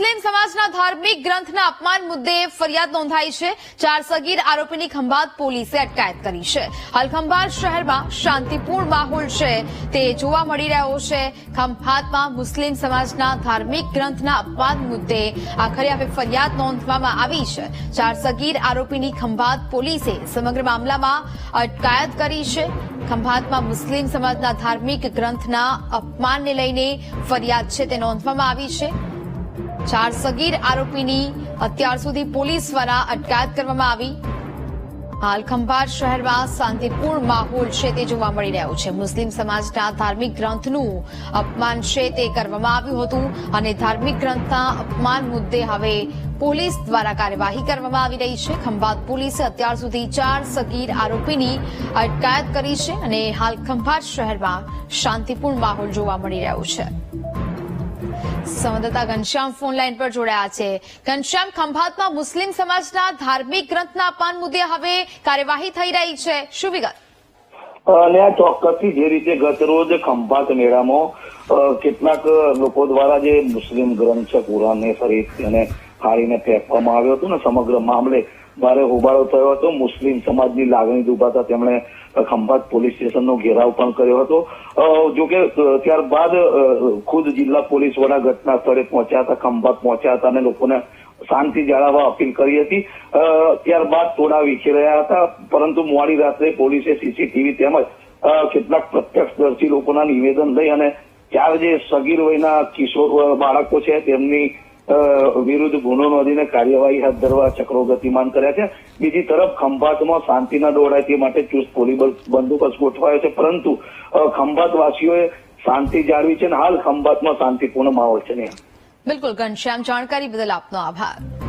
મુસ્લિમ સમાજના ધાર્મિક ગ્રંથના અપમાન મુદ્દે ફરિયાદ નોંધાઈ છે. ચાર સગીર આરોપીની ખંભાત પોલીસે અટકાયત કરી છે. હાલ શહેરમાં શાંતિપૂર્ણ માહોલ છે. તે જોવા મળી રહ્યો છે. ખંભાતમાં મુસ્લિમ સમાજના ધાર્મિક ગ્રંથના અપમાન મુદ્દે આખરે હવે ફરિયાદ નોંધવામાં આવી છે. ચાર સગીર આરોપીની ખંભાત પોલીસે સમગ્ર મામલામાં અટકાયત કરી છે. ખંભાતમાં મુસ્લિમ સમાજના ધાર્મિક ગ્રંથના અપમાનને લઈને ફરિયાદ છે તે નોંધવામાં આવી છે. ચાર સગીર આરોપીની અત્યાર સુધી પોલીસ દ્વારા અટકાયત કરવામાં આવી. હાલ ખંભાત શહેરમાં શાંતિપૂર્ણ માહોલ છે તે જોવા મળી રહ્યો છે. મુસ્લિમ સમાજના ધાર્મિક ગ્રંથનું અપમાન છે તે કરવામાં આવ્યું હતું અને ધાર્મિક ગ્રંથના અપમાન મુદ્દે હવે પોલીસ દ્વારા કાર્યવાહી કરવામાં આવી રહી છે. ખંભાત પોલીસે અત્યાર સુધી ચાર સગીર આરોપીની અટકાયત કરી છે અને હાલ ખંભાત શહેરમાં શાંતિપૂર્ણ માહોલ જોવા મળી રહ્યો છે. સંવાદદાતા ઘનશ્યામ ફોન લાઈન પર જોડાયા છે. ઘનશ્યામ, ખંભાતમાં મુસ્લિમ સમાજના ધાર્મિક ગ્રંથના અપમાન મુદ્દે હવે કાર્યવાહી થઈ રહી છે. શું વિગત? અને આ ચોક્કસથી જે રીતે ગત ખંભાત મેળામાં કેટલાક લોકો દ્વારા જે મુસ્લિમ ગ્રંથ છે કુરાનને ફરી એને ફાડીને ફેંકવામાં આવ્યો હતો ને સમગ્ર મામલે ભારે હોબાળો થયો હતો. મુસ્લિમ સમાજની લાગણી દુભાતા તેમણે ખંભાત પોલીસ સ્ટેશનનો ઘેરાવ પણ કર્યો હતો. જોકે ત્યારબાદ ખુદ જિલ્લા પોલીસ વડા ઘટના સ્થળે પહોંચ્યા હતા, ખંભાત પહોંચ્યા હતા અને લોકોને શાંતિ જાળવવા અપીલ કરી હતી. ત્યારબાદ ટોળા રહ્યા હતા, પરંતુ મોડી રાત્રે પોલીસે સીસીટીવી તેમજ કેટલાક પ્રત્યક્ષદર્શી લોકોના નિવેદન લઈ અને ચાર જે સગીર વયના કિશોર બાળકો છે, તેમની વિરુદ્ધ ગુનો નોંધીને કાર્યવાહી હાથ ધરવા ચક્રો ગતિમાન કર્યા છે. બીજી તરફ ખંભાતમાં શાંતિ ન દોડાય તે માટે ચુસ્ત પોલીસ બંદોબસ્ત ગોઠવાયો છે. પરંતુ ખંભાતવાસીઓએ શાંતિ જાળવી છે અને હાલ ખંભાતમાં શાંતિપૂર્ણ માહોલ છે બિલકુલ, ઘનશ્યામ, જાણકારી બદલ આપનો આભાર.